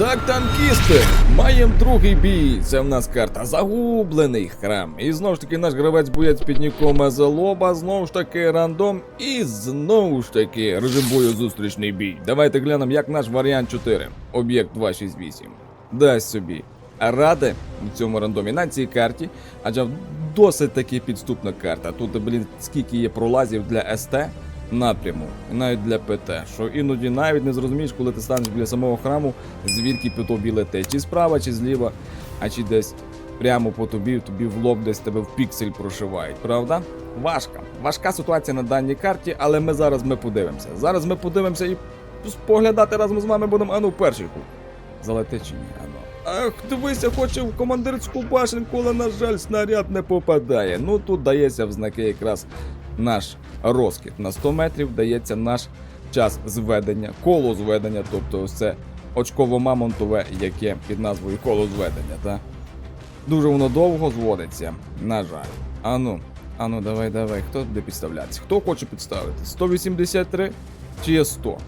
Так, танкісти, маємо другий бій. Це в нас карта Загублений храм. І знову ж таки наш гравець боєць під ніком Зелоба, знову ж таки рандом. І знову ж таки режим бою зустрічний бій. Давайте глянемо, як наш варіант 4, об'єкт 268. Дасть собі ради в цьому рандомі на цій карті, адже досить таки підступна карта. Тут, блін, скільки є пролазів для СТ напряму, навіть для ПТ, що іноді навіть не зрозумієш, коли ти станеш біля самого храму, звідки по тобі летить, чи справа, чи зліва, а чи десь прямо по тобі, тобі в лоб десь тебе в піксель прошивають, правда? Важка. Важка ситуація на даній карті, але ми зараз ми подивимося. Зараз ми подивимося і споглядати разом з вами будемо. Ану, перший хук. Залетить чи ні, ану. Ах, дивися, хоче в командирську башенку, але, на жаль, снаряд не попадає. Ну тут дається в знаки якраз наш розкид. На 100 метрів дається наш час зведення, коло зведення, тобто це очково-мамонтове, яке під назвою коло зведення. Та? Дуже воно довго зводиться, на жаль. Ану, ану, давай, давай. Хто буде підставлятися? Хто хоче підставити? 183 чи є 100?